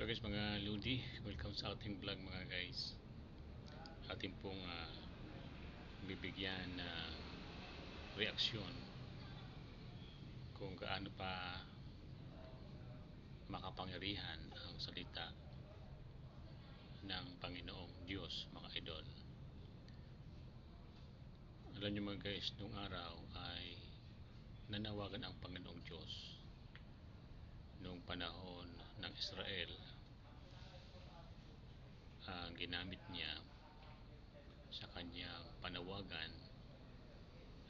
Hello guys mga Ludi, welcome sa ating vlog mga guys. Ating pong ah, bibigyan na reaksyon kung gaano pa makapangyarihan ang salita ng Panginoong Diyos mga idol. Alam nyo mga guys nung araw ay nanawagan ang Panginoong Diyos noong panahon ng Israel ang ginamit niya sa kanyang panawagan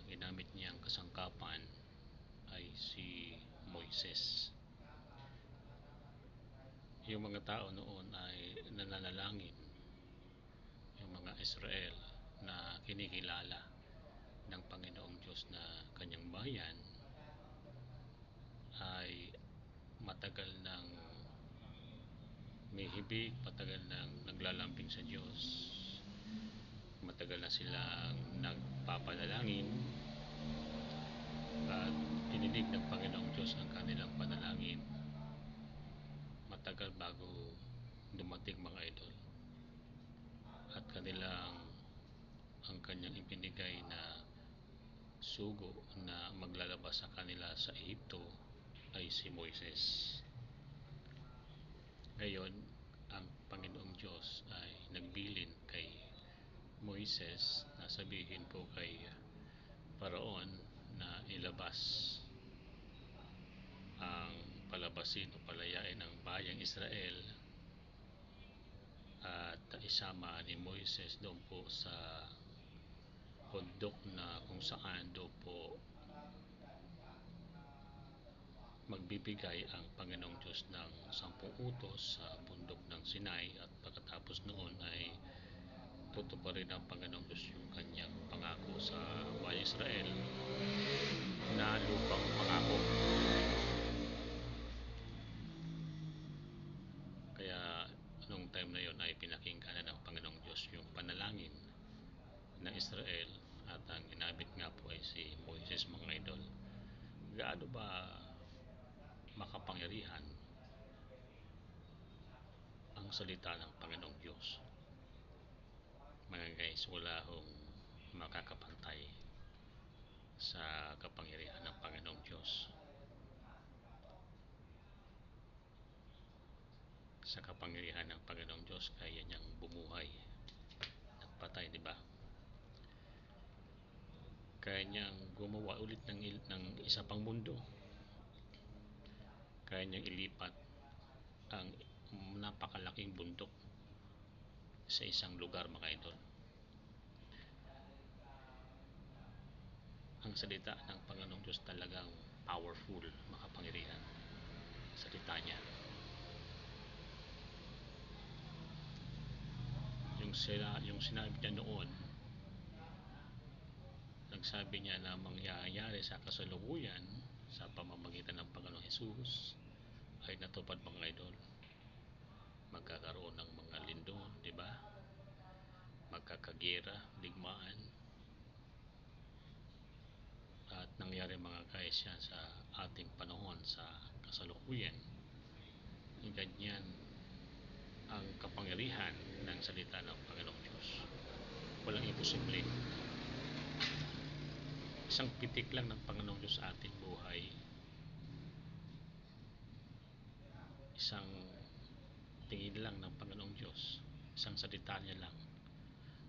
ang ginamit niyang kasangkapan ay si Moises. Yung mga tao noon ay nananalangin. Yung mga Israel na kinikilala ng Panginoong Diyos na kanyang bayan ay matagal nang may hibig, matagal nang naglalambing sa Diyos matagal na silang nagpapanalangin at dininig ng Panginoong Diyos ang kanilang panalangin. Matagal bago dumating mga idol at kanilang ang kanyang ipinigay na sugo na maglalabas sa kanila sa Egypto ay si Moises. Ngayon, ang Panginoong Diyos ay nagbilin kay Moises na sabihin po kay Paraon na ilabas ang palabasin o palayain ang bayang Israel at isama ni Moises doon po sa bundok na kung saan doon po magbibigay ang Panginoong Diyos ng sampung utos sa bundok ng Sinai at pagkatapos noon ay tutuparin ang Panginoong Diyos yung kanyang pangako sa bayan Israel na lupang pangako. Kaya nung time na yon ay pinakinggan ng Panginoong Diyos yung panalangin ng Israel at ang inabit nga po ay si Moises mga idol. Gaano ba makapangyarihan ang salita ng Panginoong Diyos. Mga guys, wala hong makakapantay sa kapangyarihan ng Panginoong Diyos. Sa kapangyarihan ng Panginoong Diyos, kaya niyang bumuhay. Nagpatay, di ba? Kaya niyang gumawa ulit ng, ng isa pang mundo kaya niyang ilipat ang napakalaking bundok sa isang lugar mga idol. Ang salita ng Panginoong Diyos talagang powerful makapangyarihan salita niya. Yung sila yung sinabi niya noon nagsabi niya na mangyayari sa kasalukuyan sa pamamagitan ng Panginoong Jesus ay natupad mga idol. Magkakaroon ng mga lindon di ba? Magkakagera digmaan. At nangyari mga guys yan sa ating panahon sa kasalukuyan. Ganyan ang kapangyarihan ng salita ng Panginoong Diyos. Walang imposible isang pitik lang ng Panginoong Diyos sa ating buhay. Isang tingin lang ng Panginoong Diyos. Isang salita niya lang.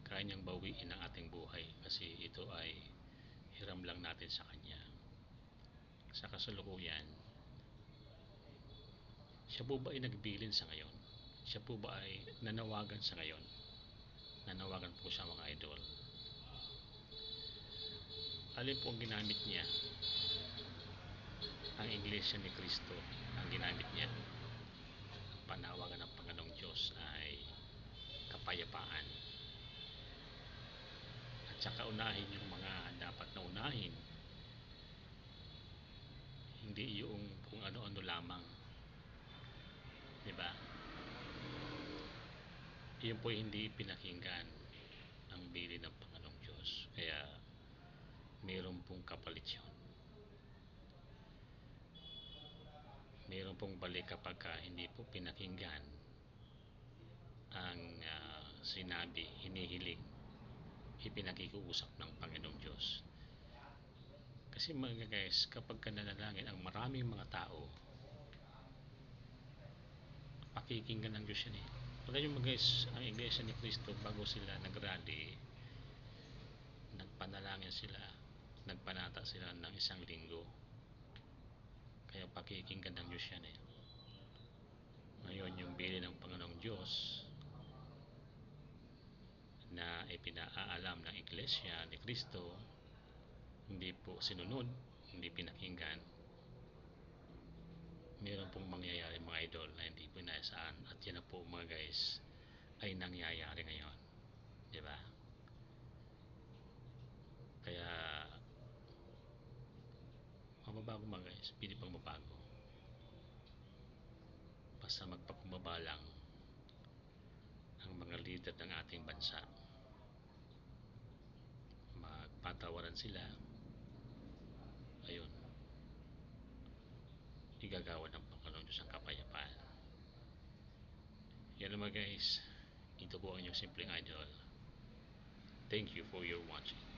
Kaya niyang bawiin ang ating buhay kasi ito ay hiram lang natin sa Kanya. Sa kasalukuyan siya po ba ay nagbilin sa ngayon? Siya po ba ay nanawagan sa ngayon? Nanawagan po siya mga idol alin po ang ginamit niya? Ang iglesia ni Kristo ang ginamit niya. Panawagan ng Panginoong Diyos ay kapayapaan. At saka unahin yung mga dapat na unahin. Hindi yung kung ano-ano lamang. Di ba? Yun po hindi pinakinggan ang bili ng Panginoong Diyos. Kaya mayroon pong kapalit yun mayroon pong balik kapag ka hindi po pinakinggan ang ah, sinabi, hinihiling, ipinakikiusap ng Panginoong Diyos. Kasi mga guys, kapag ka nanalangin ang maraming mga tao, pakikinggan ng Diyos yan eh. Pag yung mga guys, ang Iglesia ni Cristo, bago sila nag-rally, nagpanalangin sila, sila ng isang linggo. Kaya pakikinggan ng Diyos yan eh. Ngayon, yung bili ng Panginoong Diyos na ipinaalam ng Iglesia ni Cristo, hindi po sinunod, hindi pinakinggan, meron pong mangyayari mga idol na hindi po inaasaan at yan na po mga guys ay nangyayari ngayon. Di ba? Kaya mababago mga guys, pili pang mabago. Basta magpakumbaba lang ang mga leader ng ating bansa. Magpatawaran sila. Ayun. Igagawa ng Panginoon Diyos ang kapayapaan. Yan naman guys. Ito po ang inyong simpleng idol. Thank you for your watching.